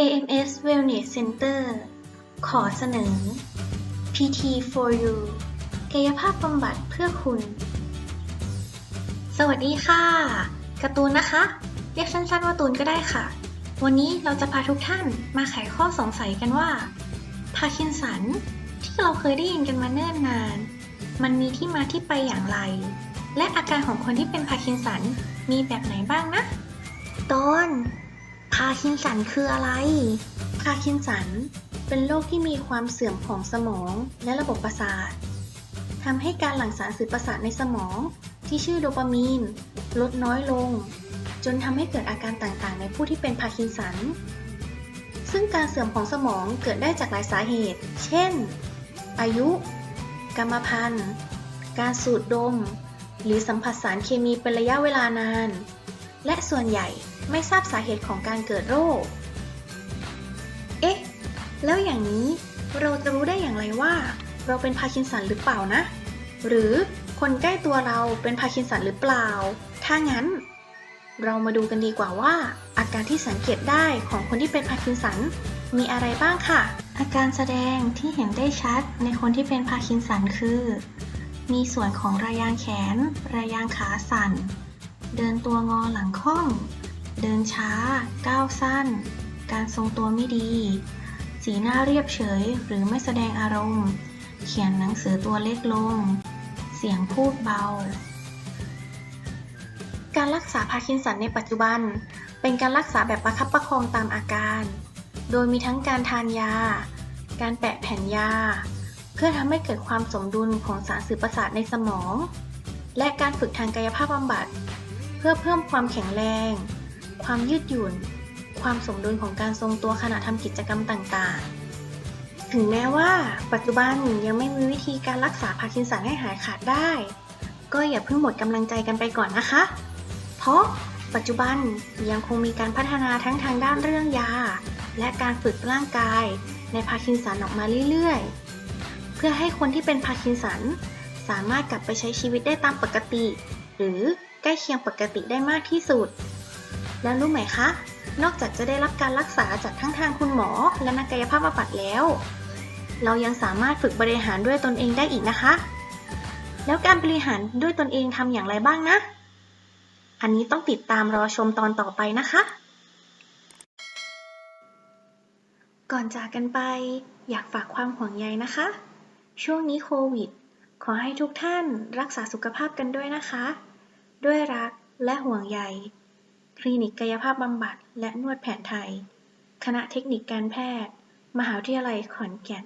AMS Wellness Center ขอเสนอ PT for you กายภาพบำบัดเพื่อคุณ สวัสดีค่ะการ์ตูนนะคะ เรียกสั้นๆว่าตูนก็ได้ค่ะ วันนี้เราจะพาทุกท่านมาไขข้อสงสัยกันว่าพาคินสันที่เราเคยได้ยินกันมาเนิ่นนาน มันมีที่มาที่ไปอย่างไร และอาการของคนที่เป็นพาคินสันมีแบบไหนบ้างนะต้น พาคินสันคืออะไร พาคินสัน เป็นโรคที่มีความเสื่อมของสมองและระบบประสาททำให้การหลั่งสารสื่อประสาทในสมอง ที่ชื่อโดปามีน ลดน้อยลง จนทำให้เกิดอาการต่างๆ ในผู้ที่เป็นพาคินสัน ซึ่งการเสื่อมของสมองเกิดได้จากหลายสาเหตุ เช่น อายุ กรรมพันธุ์ การสูดดม หรือสัมผัสสารเคมีเป็นระยะเวลานาน และส่วนใหญ่ไม่ทราบสาเหตุของการเกิดโรค เอ๊ะ แล้วอย่างนี้เราจะรู้ได้อย่างไรว่า เราเป็นพาร์คินสันหรือเปล่านะ หรือคนใกล้ตัวเราเป็นพาร์คินสันหรือเปล่า ถ้างั้น เรามาดูกันดีกว่าว่า อาการที่สังเกตได้ของคนที่เป็นพาร์คินสันมีอะไรบ้างค่ะ อาการแสดงที่เห็นได้ชัดในคนที่เป็นพาร์คินสันคือ มีส่วนของระยางแขน ระยางขาสั่น เดินตัวงอหลังค่อม เดินช้า ก้าวสั้น การทรงตัวไม่ดี สีหน้าเรียบเฉยหรือไม่แสดงอารมณ์ เขียนหนังสือตัวเล็กลง เสียงพูดเบา การรักษาพาร์กินสันในปัจจุบัน เป็นการรักษาแบบประคับประคองตามอาการ โดยมีทั้งการทานยา การแปะแผ่นยา เพื่อทำให้เกิดความสมดุลของสารสื่อประสาทในสมองและการฝึกทางกายภาพบำบัด พื่อเพิ่มความแข็งแรง ความยืดหยุ่น ความสมดุลของการทรงตัวขณะทำกิจกรรมต่างๆ ถึงแม้ว่า ปัจจุบันยังไม่มีวิธีการรักษาพาร์กินสันให้หายขาดได้ ก็อย่าเพิ่งหมดกำลังใจกันไปก่อนนะคะ เพราะปัจจุบันยังคงมีการพัฒนาทั้งทางด้านเรื่องยา และการฝึกร่างกายในพาร์กินสันออกมาเรื่อยๆ เพื่อให้คนที่เป็นพาร์กินสันสามารถกลับไปใช้ชีวิตได้ตามปกติ หรือใกล้เคียงปกติได้มากที่สุด แล้วรู้ไหมคะ นอกจากจะได้รับการรักษาจากทั้งทางคุณหมอ และนักกายภาพบำบัดแล้ว เรายังสามารถฝึกบริหารด้วยตนเองได้อีกนะคะ แล้วการบริหารด้วยตนเองทำอย่างไรบ้างนะ อันนี้ต้องติดตามรอชมตอนต่อไปนะคะ ก่อนจากกันไปอยากฝากความห่วงใยนะคะ ช่วงนี้โควิด ขอให้ทุกท่านรักษาสุขภาพกันด้วยนะคะ ด้วยรักและห่วงใย คลินิกกายภาพบำบัดและนวดแผนไทย คณะเทคนิคการแพทย์ มหาวิทยาลัยขอนแก่น